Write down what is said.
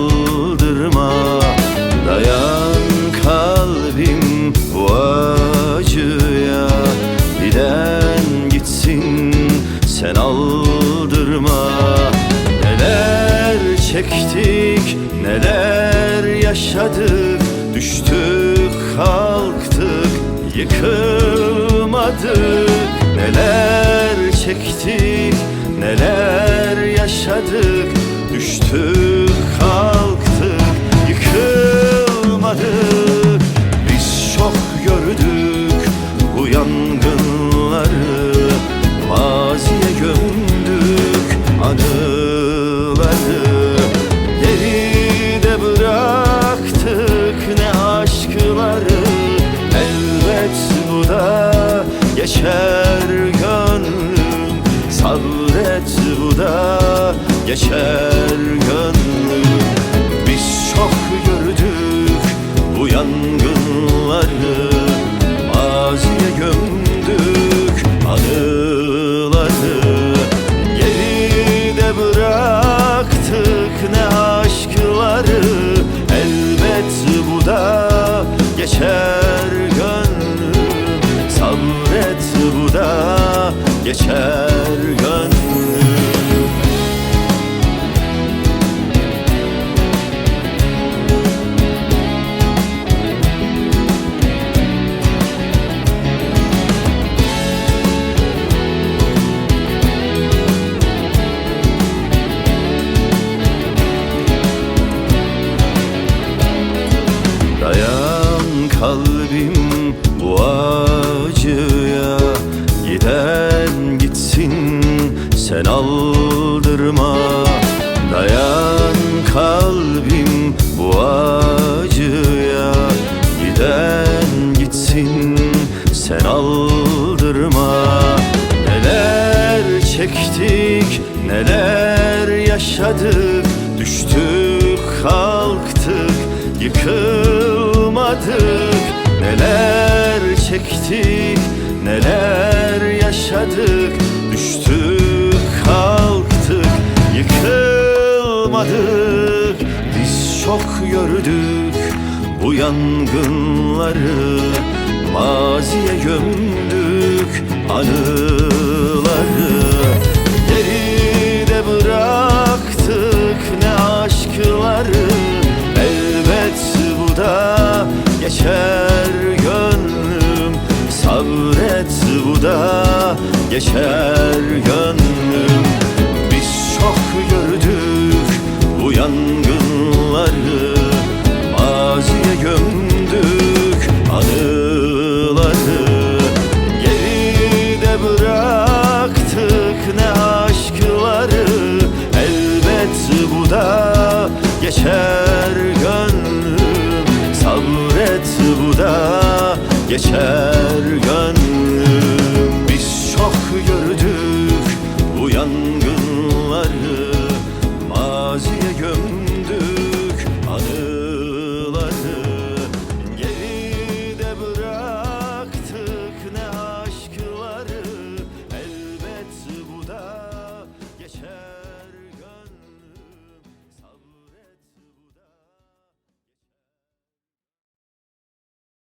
Giden gitsin sen aldırma. Dayan kalbim bu acıya. Giden gitsin sen aldırma. Neler çektik neler yaşadık. Düştük kalktık yıkılmadık. Neler çektik neler yaşadık. Düştük da geçer gönlüm. Sabret bu da geçer gönlüm geçer gönlüm. Dayan kalbim sen aldırma. Dayan kalbim bu acıya. Giden gitsin sen aldırma. Neler çektik neler yaşadık. Düştük kalktık yıkılmadık yıkılmadık Biz çok gördük bu yangınları. Maziye gömdük anıları. Geride bıraktık ne aşkları. Elbet bu da geçer gönlüm. Sabret bu da geçer gönlüm. Biz çok yangınları Maziye gömdük anıları Geride bıraktık. Ne aşkları Elbet bu da geçer gönlüm. Sabret bu da geçer